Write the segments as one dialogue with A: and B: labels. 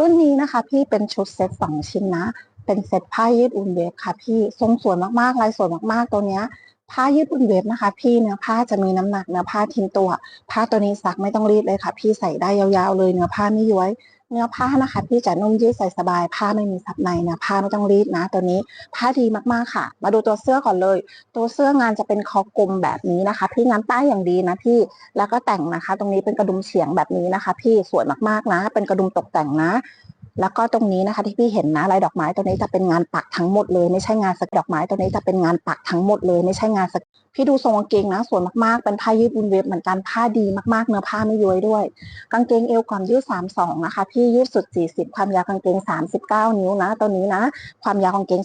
A: รุ่นนี้นะคะพี่เป็นชุดเซ็ตสองชิ้นนะ เป็นเซ็ตผ้ายืดอุ่นเวฟค่ะ พี่ทรงสวยมากๆลายสวยมากๆตัวเนี้ยผ้ายืดอุ่นเวฟนะคะ พี่เนื้อผ้าจะมีน้ำหนักเนื้อผ้าทิ้งตัว ผ้าตัวนี้ซักไม่ต้องรีดเลยค่ะ พี่ใส่ได้ยาวๆเลยเนื้อผ้าไม่ย้วย เนื้อผ้านะคะพี่จะนุ่มยืดใส่สบาย ผ้าไม่มีซับในเนื้อผ้าไม่ต้องรีดนะ ตัวนี้ผ้าดีมากๆค่ะ มาดูตัวเสื้อก่อนเลย ตัวเสื้องานจะเป็นคอกลมแบบนี้นะคะ พี่งานป้ายอย่างดีนะพี่แล้วก็แต่งนะคะ ตรงนี้เป็นกระดุมเฉียงแบบนี้นะคะ พี่สวยมากๆนะ เป็นกระดุมตกแต่งนะ แล้วก็ตรงนี้นะคะที่พี่เห็นนะลายดอกไม้ตัวนี้จะเป็นงานปักทั้งหมดเลยไม่ใช่งานสกดอกไม้ตัวนี้จะเป็นงานปักทั้งหมดเลยไม่ใช่งานสกพี่ดูทรงกางเกงนะสวยมากๆ เป็นผ้ายืดบุนเวฟเหมือนกันผ้าดีมากๆ เนื้อผ้าไม่ย้วยด้วย กางเกงเอวความยืด32นะคะพี่ยืดสุด 40 ความยาวกางเกง 39 นิ้วนะตัวนี้นะ ความยาวกางเกง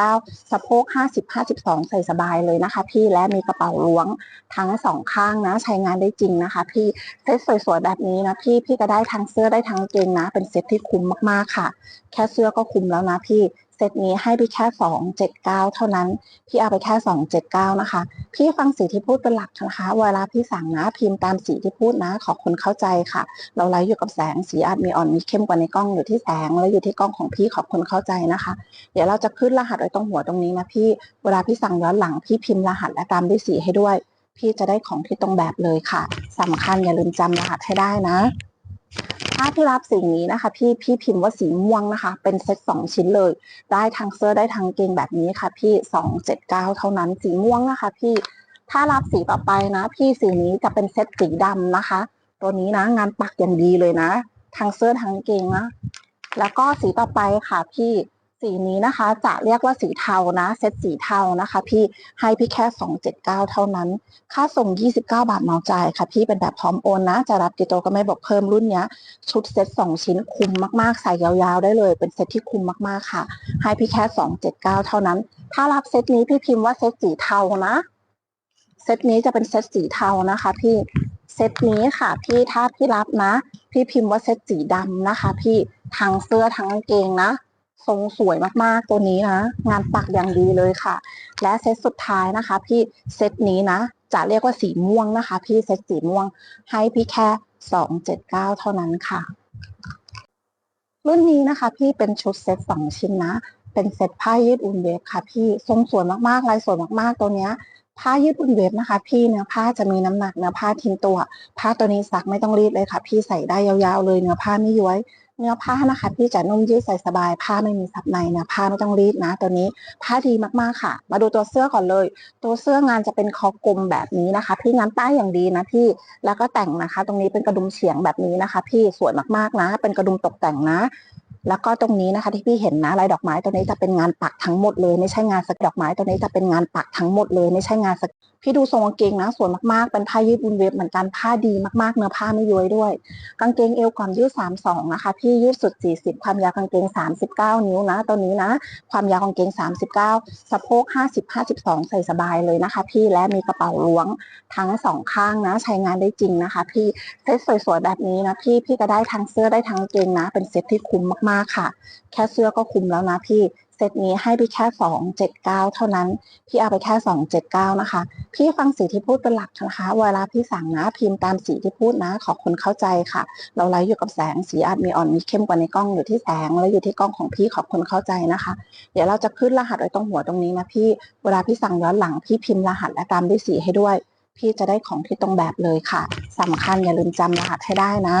A: 39 สะโพก 50 52 ใส่สบายเลยนะคะ พี่และมีกระเป๋าล้วงทั้งสองข้างนะ ใช้งานได้จริงนะคะ พี่เซตสวยๆแบบนี้นะพี่พี่ก็ได้ทั้งเสื้อได้ทั้งกางเกงนะ เป็นเซตที่คุ้มมากๆค่ะ แค่เสื้อก็คุ้มแล้วนะพี่ เซตนี้ให้ไปแค่สองเจ็ดเก้าเท่านั้น พี่เอาไปแค่สองเจ็ดเก้านะคะ พี่ฟังสีที่พูดเป็นหลักนะคะ เวลาพี่สั่งนะพิมพ์ตามสีที่พูดนะ ขอคนเข้าใจค่ะ เราไลฟ์อยู่กับแสงสีอาจมีอ่อนมีเข้มกว่าในกล้องอยู่ที่แสง แล้วอยู่ที่กล้องของพี่ขอบคนเข้าใจนะคะ เดี๋ยวเราจะขึ้นรหัสไว้ตรงหัวตรงนี้นะพี่ เวลาพี่สั่งย้อนหลังพี่พิมพ์รหัสและตามด้วยสีให้ด้วย พี่จะได้ของที่ตรงแบบเลยค่ะสำคัญอย่าลืมจำรหัสให้ได้นะ ถ้าพี่รับสีนี้นะคะ พี่พี่พิมพ์ว่าสีม่วงนะคะ เป็นเซ็ตสองชิ้นเลย ได้ทั้งเสื้อได้ทั้งเกงแบบนี้ค่ะ พี่สองเจ็ดเก้าเท่านั้นสีม่วงนะคะ พี่ถ้ารับสีต่อไปนะ พี่สีนี้จะเป็นเซ็ตสีดำนะคะ ตัวนี้นะ งานปักอย่างดีเลยนะ ทั้งเสื้อทั้งเกงนะแล้วก็สีต่อไปค่ะพี่ สีนี้นะคะ จะเรียกว่าสีเทานะเซตสีเทานะคะ พี่ให้พี่แค่สองเจ็ดเก้าเท่านั้น ค่าส่ง 29 บาทเหมาจ่ายค่ะ พี่เป็นแบบพร้อมโอนนะ จะรับกิโตก็ไม่บอกเพิ่มรุ่นเนี้ย ชุดเซต2 ชิ้นคุ้มมากๆ ใส่ยาวๆ ได้เลย เป็นเซตที่คุ้มมากๆค่ะ ให้พี่แค่ 279 เท่านั้น ถ้ารับเซตนี้พี่พิมพ์ว่าเซตสีเทานะเซตนี้จะเป็นเซตสีเทานะคะ พี่เซตนี้ค่ะ พี่ถ้าพี่รับนะ พี่พิมพ์ว่าเซตสีดำนะคะ พี่ทั้งเสื้อทั้งกางเกงนะ ทรงสวยมากๆตัวนี้นะงานปักอย่างดีเลยค่ะ และเซตสุดท้ายนะคะ พี่เซตนี้นะ จะเรียกว่าสีม่วงนะคะ พี่เซตสีม่วงให้พี่แค่สองเจ็ดเก้าเท่านั้นค่ะ รุ่นนี้นะคะ พี่เป็นชุดเซตสองชิ้นนะ เป็นเซตผ้ายืดอุ่นเวฟค่ะ พี่ทรงสวยมากๆลายสวยมากๆตัวเนี้ยผ้ายืดอุ่นเวฟนะคะ พี่เนื้อผ้าจะมีน้ำหนักเนื้อผ้าทิ้งตัว ผ้าตัวนี้ซักไม่ต้องรีดเลยค่ะ พี่ใส่ได้ยาวๆเลยเนื้อผ้าไม่ย้วย เนื้อผ้านะคะพี่จะนุ่มยืดใส่สบาย ผ้าไม่มีซับในเนื้อผ้าไม่ต้องรีดนะ ตัวนี้ผ้าดีมากๆค่ะ มาดูตัวเสื้อก่อนเลย ตัวเสื้องานจะเป็นคอกลมแบบนี้นะคะ พี่งานป้ายอย่างดีนะพี่แล้วก็แต่งนะคะ ตรงนี้เป็นกระดุมเฉียงแบบนี้นะคะ พี่สวยมากๆนะ เป็นกระดุมตกแต่งนะแล้วก็ตรงนี้นะคะที่พี่เห็นนะลายดอกไม้ตัวนี้จะเป็นงานปักทั้งหมดเลยไม่ใช่งานสกดอกไม้ตัวนี้จะเป็นงานปักทั้งหมดเลยไม่ใช่งานสก พี่ดูทรงกางเกงนะสวยมากๆ เป็นผ้ายืดบุนเวฟเหมือนกันผ้าดีมากๆ เนื้อผ้าไม่ย้วยด้วย กางเกงเอวความยืด 32 นะคะ พี่ยืดสุด 40 ความยาวกางเกง 39 นิ้วนะตัวนี้นะ ความยาวกางเกง 39 สะโพก 50 52 ใส่สบายเลยนะคะ พี่และมีกระเป๋าล้วงทั้งสองข้างนะ ใช้งานได้จริงนะคะ พี่เซตสวยๆแบบนี้นะพี่พี่ก็ได้ทั้งเสื้อได้ทั้งกางเกงนะ เป็นเซ็ตที่คุ้มมากๆค่ะ แค่เสื้อก็คุ้มแล้วนะพี่ เซตนี้ให้ไปแค่279เจ็ดเก้าเท่านั้น พี่เอาไปแค่279นะคะ พี่ฟังสีที่พูดเป็นหลักนะคะ เวลาพี่สั่งนะพิมพ์ตามสีที่พูดนะ ขอคนเข้าใจค่ะ เราไลฟ์อยู่กับแสงสีอาจมีอ่อนมีเข้มกว่าในกล้องอยู่ที่แสง แล้วอยู่ที่กล้องของพี่ขอบคนเข้าใจนะคะ เดี๋ยวเราจะขึ้นรหัสไว้ตรงหัวตรงนี้นะพี่ เวลาพี่สั่งย้อนหลังพี่พิมพ์รหัสและตามด้วยสีให้ด้วย พี่จะได้ของที่ตรงแบบเลยค่ะสำคัญอย่าลืมจำรหัสให้ได้นะ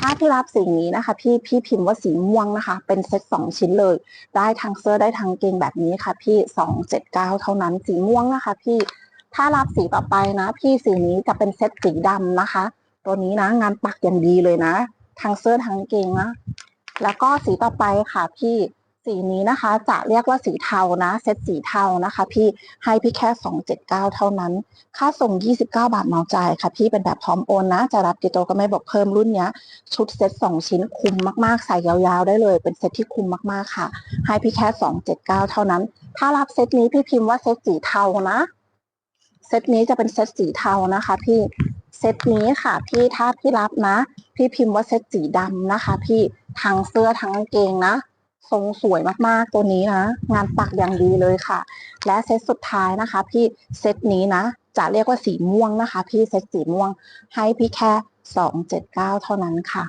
A: ถ้าพี่รับสีนี้นะคะ พี่พี่พิมพ์ว่าสีม่วงนะคะ เป็นเซ็ตสองชิ้นเลย ได้ทั้งเสื้อได้ทั้งเกงแบบนี้ค่ะ พี่สองเจ็ดเก้าเท่านั้นสีม่วงนะคะ พี่ถ้ารับสีต่อไปนะ พี่สีนี้จะเป็นเซ็ตสีดำนะคะ ตัวนี้นะ งานปักอย่างดีเลยนะ ทั้งเสื้อทั้งเกงนะแล้วก็สีต่อไปค่ะ พี่ สีนี้นะคะ จะเรียกว่าสีเทานะเซตสีเทานะคะ พี่ให้พี่แค่สองเจ็ดเก้าเท่านั้น ค่าส่ง 29 บาทเหมาจ่ายค่ะ พี่เป็นแบบพร้อมโอนนะ จะรับกิโตก็ไม่บอกเพิ่มรุ่นเนี้ย ชุดเซต2 ชิ้นคุ้มมากๆ ใส่ยาวๆ ได้เลย เป็นเซตที่คุ้มมากๆค่ะ ให้พี่แค่ 279 เท่านั้น ถ้ารับเซตนี้พี่พิมพ์ว่าเซตสีเทานะเซตนี้จะเป็นเซตสีเทานะคะ พี่เซตนี้ค่ะ พี่ถ้าพี่รับนะ พี่พิมพ์ว่าเซตสีดำนะคะ พี่ทั้งเสื้อทั้งกางเกงนะ ทรงสวยมากๆตัวนี้นะ งานปักอย่างดีเลยค่ะ และเซตสุดท้ายนะคะ พี่เซตนี้นะ จะเรียกว่าสีม่วงนะคะ พี่เซตสีม่วงให้พี่แค่ 279 เท่านั้นค่ะ